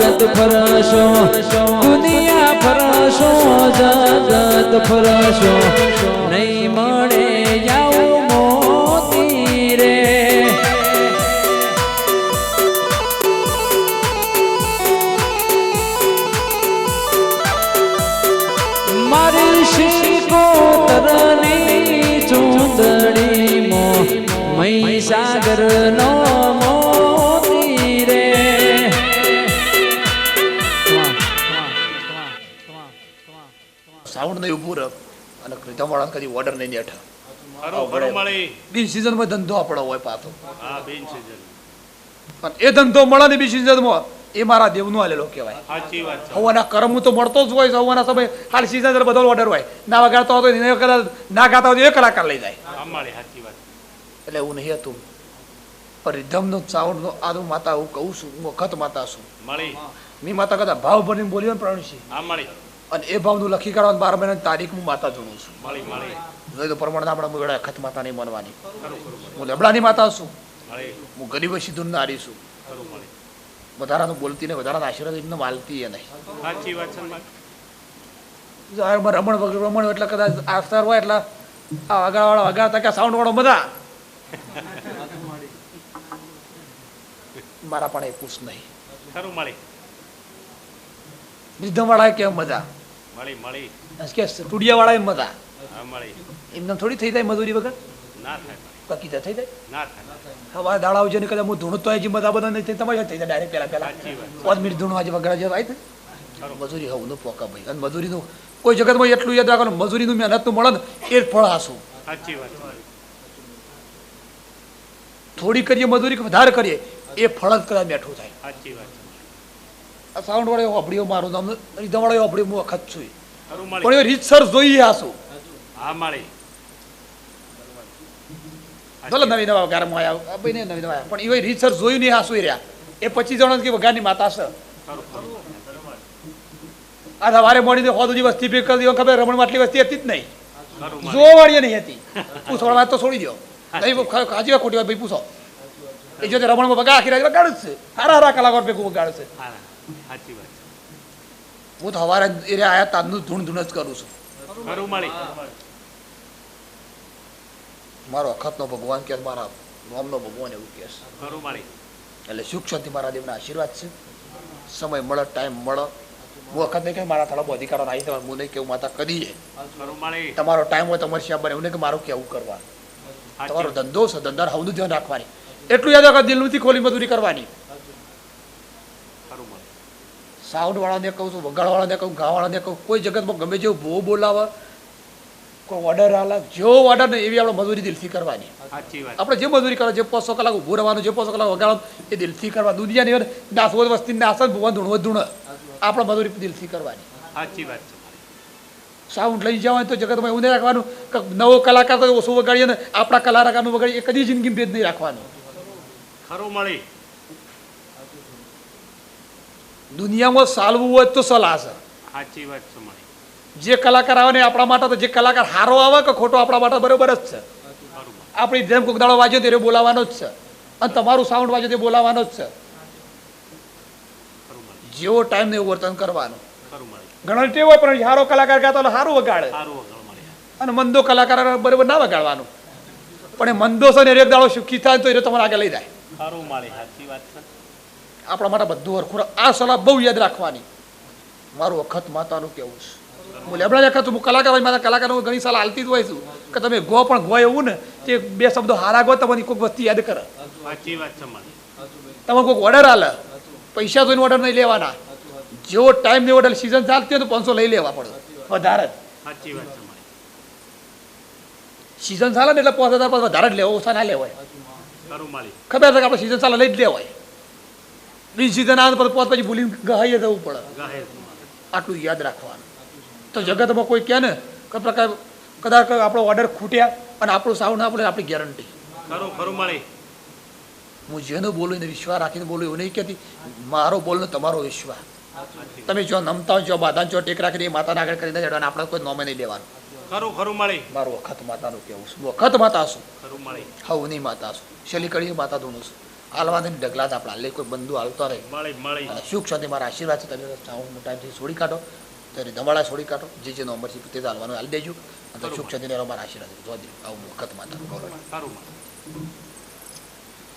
જગત ફરશો, દુનિયા ફરશો જગત ફરશો. નહીં મળે જાઓ મોતી રે. મારી શિકોતરની ચૂંદડી મો મહીસાગર નો સાઉન્ડ નહીં ઊભું રહે અને ધમાળા કદી ઓર્ડર નહીં નેઠ બિન સિઝનમાં ધંધો આપણો હોય બેન સિઝન. પણ એ ધંધો મળે ને બી સિઝનમાં એ મારા દેવનું આલેલો કહેવાય. હવાના કર્મ તો મળતો જ હોય હવાના સમય હાલ સિઝન બધો ઓર્ડર હોય. ના વગાડતો હતો ના ગાતા હોય તો એ કલાકાર લઈ જાય. એટલે એવું નહીં હતું. પણ રિધમનો સાઉન્ડનો આદુ માતા હું કહું છું હું વખત માતા છું. મી માતા કદા ભાવ ભરીને બોલ્યો ને પ્રણસી હા મળી. અને એ ભાવનું લખી કાઢવાનું બાર મહિનાની તારીખ હું માતા જોડું છું. નહીં તો પ્રમાણે આપણે મુગડા અખત માતા નહીં માનવાની. હું લેબડાની માતા છું. હું ગરીબ સિદ્ધુ નારી છું. વધારાનું બોલતી ને વધારાના આશીર્વાદ એમને માલતી એ નહીં. રમણ રમણ એટલે કદાચ આસ્તર હોય એટલે આ વગાડવાળા વગાડતા કે સાઉન્ડ વાળો બધા. મારા પણ એ પૂછ નહીં. ખરું મળી. વાળા કેમ મજા? મળી મળી. કે સ્ટુડિયો વાળા એમ હતા. હા મળી. એમને થોડી થઈ જાય મજૂરી વગર? ના થાય. મળી. બાકી થઈ જાય? ના થાય. હવા દાડા આવશે ને કદાચ હું ધૂણું તો આવી મજા બધા નહીં તમારે થઈ જાય ડાયરેક્ટ પહેલા પહેલા. પાંચ મિનિટ ધૂણું આજે વગર જે મજૂરી હવનું પોકા ભાઈ. અને મજૂરીનું કોઈ જગતમાં એટલું યાદ રાખવાનું મજૂરીનું મહેનતનું મળે ને એ જ ફળ હાસું સાચી વાત. થોડી કરીએ મજૂરી વધારે કરીએ એ ફળ જ કદાચ બેઠું થાય. સાચી વાત સાઉન્ડ વાળો અભડીઓ મારું નામ રીધમ વાળો અભડીઓ હું વખત છું પણ એ રીતસર જોઈએ આસુ હા મળી ભલે નવી નવા વગારમાં આવ્યા ભાઈ નવી નવા પણ એ રીતસર જોયું નહીં આસુ રહ્યા. એ પચીસ જણા કે વગારની માતા છે. આ સવારે મળીને હોદુજી વસ્તી ભેગ કરી દીધો ખબર રમણ માટલી વસ્તી હતી જ નહીં. વાળી નહીં હતી. પૂછવા વાત તો છોડી દો નહીં ખાજી ખોટી વાત ભાઈ પૂછો. એ જો રમણમાં વગા આખી રાત વગાડ છે. હારા હારા કલાકાર ભેગું વગાડ છે. સાચી વાત હું તો સવારે એ આયા તાજનું ધૂણ ધૂણ જ કરું છું. ખરું મળી. મારો અખતનો ભગવાન કે મારા નોમનો ભગવાન એવું કે ખરું મળી. એટલે સુખ શાંતિ મારા દેવના આશીર્વાદ છે. સમય મળે ટાઈમ મળે. હું વખત નહીં કે મારા થોડા અધિકારો આવી તમારે હું નહીં કેવું માતા ખરું તમારો ટાઈમ હોય તમારે શ્યા બને એવું નહીં કે મારું કેવું કરવાનું. તમારો ધંધો છે ધંધા હવનું ધ્યાન રાખવાની. એટલું યાદ રાખો દિલથી ખોલી મજૂરી કરવાની. સાઉન્ડ વાળાને કહું છું વગાડવાળાને કહું ગાવાળાને કહું કોઈ જગતમાં ગમે જેવું બહુ બોલાવે કોઈ ઓર્ડર આલે જેવો ઓર્ડર ને એવી આપણે મજૂરી દિલથી કરવાની. આપણે જે મજૂરી કરવા જે પાંચસો કલાક ઊભું રહેવાનું જે પાંચસો કલાક વગાડવાનું એ દિલથી કરવા. દુનિયાની વધ વસ્તી નાસ ભગવાન ધૂણવો ધૂણ. આપણે મજૂરી દિલથી કરવાની. સાચી વાત. છે સાઉન્ડ લઈ જવાનું તો જગતમાં એવું નહીં રાખવાનું કે નવો કલાકાર તો ઓછું વગાડીએ ને આપણા કલાકારનું વગાડીએ કદી જિંદગી ભેદ નહીં રાખવાનું. ખરું મળી. દુનિયામાં ચાલવું હોય તો સલાહ છે. સાચી વાત છે જે કલાકાર આવે ને આપણા માટે તો જે કલાકાર હારો આવે કે ખોટો આપણા માટે બરોબર જ છે. આપણી જેમ કોક દાડો તે બોલાવાનો જ છે. અને તમારું સાઉન્ડ વાંચ્યો તે બોલાવાનો જ છે. જેવો ટાઈમ ને એવું વર્તન કરવાનું. ઘણા ટેવ હોય પણ સારો કલાકાર ગાતો સારું વગાડે. અને મંદો કલાકાર બરોબર ના વગાડવાનું. પણ એ મંદો છે ને એક દાડો સુખી થાય તો એ તમારે આગળ લઈ જાય. સારું મળી સાચી વાત છે. આપણા માટે બધું હરખું આ સલાહ બહુ યાદ રાખવાની. મારું વખત માતાનું કેવું છે? હું લેબડા વખત હું કલાકાર હોય મારા કલાકારો ઘણી સલાહ હાલતી જ હોય છું. કે તમે ગો પણ ગો એવું ને તે બે શબ્દો હારા ગો તમને કોઈક વસ્તુ યાદ કરે. તમે કોઈક ઓર્ડર આલે. પૈસા જોઈને ઓર્ડર નહીં લેવાના. જેવો ટાઈમ ને ઓર્ડર સિઝન ચાલતી હોય તો પાંચસો લઈ લેવા પડે. વધારે. જ સિઝન ચાલે ને એટલે પાંચ હજાર વધારે જ લેવો ઓછા ના લેવાય. ખબર છે કે આપણે સિઝન ચાલે લઈ જ લેવાય. બી સિઝન આવે તો પછી ભૂલી ગહાઈએ થવું પડે. આટલું યાદ રાખવાનું. તો જગતમાં કોઈ કહે ને કે પ્રકાર કદાચ આપણો ઓર્ડર ખૂટ્યા અને આપણું સાવ ના પડે આપણી ગેરંટી હું જેનો બોલું એને વિશ્વાસ રાખીને બોલું એવું નહીં કહેતી. મારો બોલનો તમારો વિશ્વાસ. તમે જો નમતા હોય જો બાધા જો ટેક રાખીને એ માતાને આગળ કરીને જડવાનું આપણે કોઈ નોમે નહીં લેવાનું. ખરું ખરું મળી. મારું વખત માતાનું કેવું છું. વખત માતા છું. ખરું મળી. નહીં માતા છું. શેલી કડી માતા ધૂણું છું. હાલવા દે ઢગલા જ આપણા લે કોઈ બંધુ હાલતો રહે. સુખ સાથે મારા આશીર્વાદ છે તમે હું ટાઈમથી છોડી કાઢો. ત્યારે ધમાડા છોડી કાઢો. જે જે નંબર છે તે હાલવાનું હાલ દેજો. અને સુખ સાથે મારા આશીર્વાદ જોવા જો આવું વખત માતા સારું.